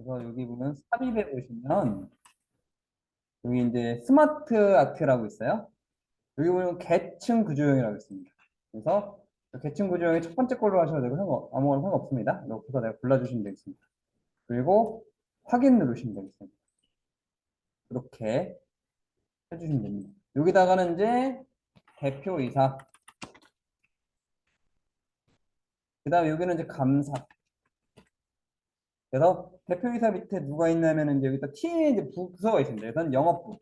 그래서 여기 보면 삽입에 보시면 여기 이제 스마트 아트라고 있어요. 여기 보면 계층 구조형이라고 있습니다. 그래서 그 계층 구조형이 첫 번째 걸로 하셔도 되고 상관, 아무거나 상관없습니다. 여기서 내가 골라주시면 되겠습니다. 그리고 확인 누르시면 되겠습니다. 이렇게 해주시면 됩니다. 여기다가는 이제 대표이사 그 다음에 여기는 이제 감사 그래서 대표이사 밑에 누가 있냐면 이제 여기다 팀에 이제 부- 부서가 있습니다. 그래서 영업부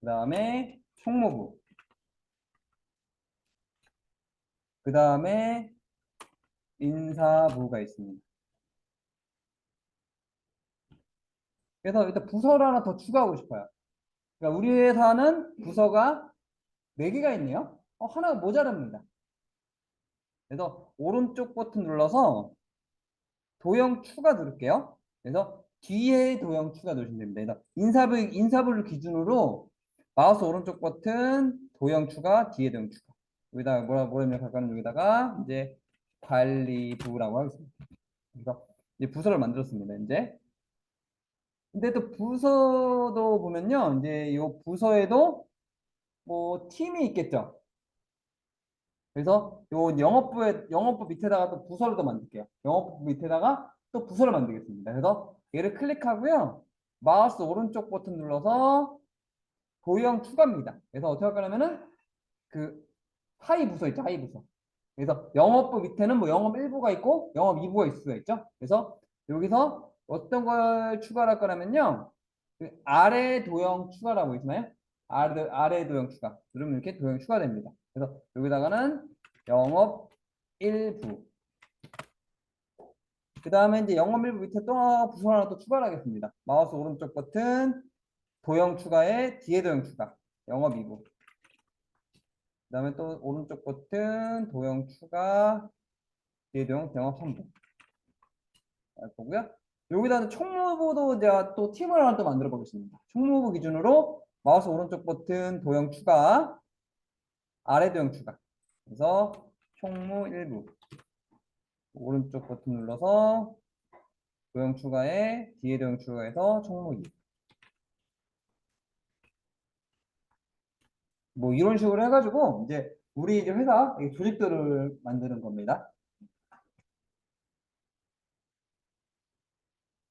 그 다음에 총무부 그 다음에 인사부가 있습니다. 그래서 일단 부서를 하나 더 추가하고 싶어요. 그러니까 우리 회사는 부서가 4개가 있네요. 어, 하나가 모자랍니다. 그래서 오른쪽 버튼 눌러서 도형 추가 누를게요. 그래서 뒤에 도형 추가 누르시면 됩니다. 그래서 인사부, 인사부를 기준으로 마우스 오른쪽 버튼 도형 추가, 뒤에 도형 추가. 여기다가 뭐라, 뭐라 입력할까는 여기다가 이제 관리부라고 하겠습니다. 그래서 이제 부서를 만들었습니다. 이제. 근데 또 부서도 보면요. 이제 이 부서에도 뭐 팀이 있겠죠. 그래서 요 영업부에 영업부 밑에다가 또 부서를 더 만들게요. 영업부 밑에다가 또 부서를 만들겠습니다. 그래서 얘를 클릭하고요. 마우스 오른쪽 버튼 눌러서 도형 추가입니다. 그래서 어떻게 할까냐면은 그 하이 부서 있죠. 하이 부서. 그래서 영업부 밑에는 뭐 영업 1부가 있고 영업 2부가 있을 수가 있죠. 그래서 여기서 어떤 걸 추가할 거냐면요. 그 아래 도형 추가라고 있나요? 아래, 아래 도형 추가. 그러면 이렇게 도형 추가됩니다. 그래서 여기다가는 영업 1부. 그 다음에 이제 영업 1부 밑에 또 부서 하나 또 추가를 하겠습니다. 마우스 오른쪽 버튼 도형 추가에 뒤에 도형 추가. 영업 2부. 그 다음에 또 오른쪽 버튼 도형 추가 뒤에 도형 영업 3부. 알 거고요. 여기다가 총무부도 제가 또 팀을 하나 또 만들어 보겠습니다. 총무부 기준으로 마우스 오른쪽 버튼 도형 추가, 아래 도형 추가. 그래서 총무 1부. 오른쪽 버튼 눌러서 도형 추가에 뒤에 도형 추가해서 총무 2. 뭐 이런 식으로 해가지고 이제 우리 이제 회사 이 조직들을 만드는 겁니다.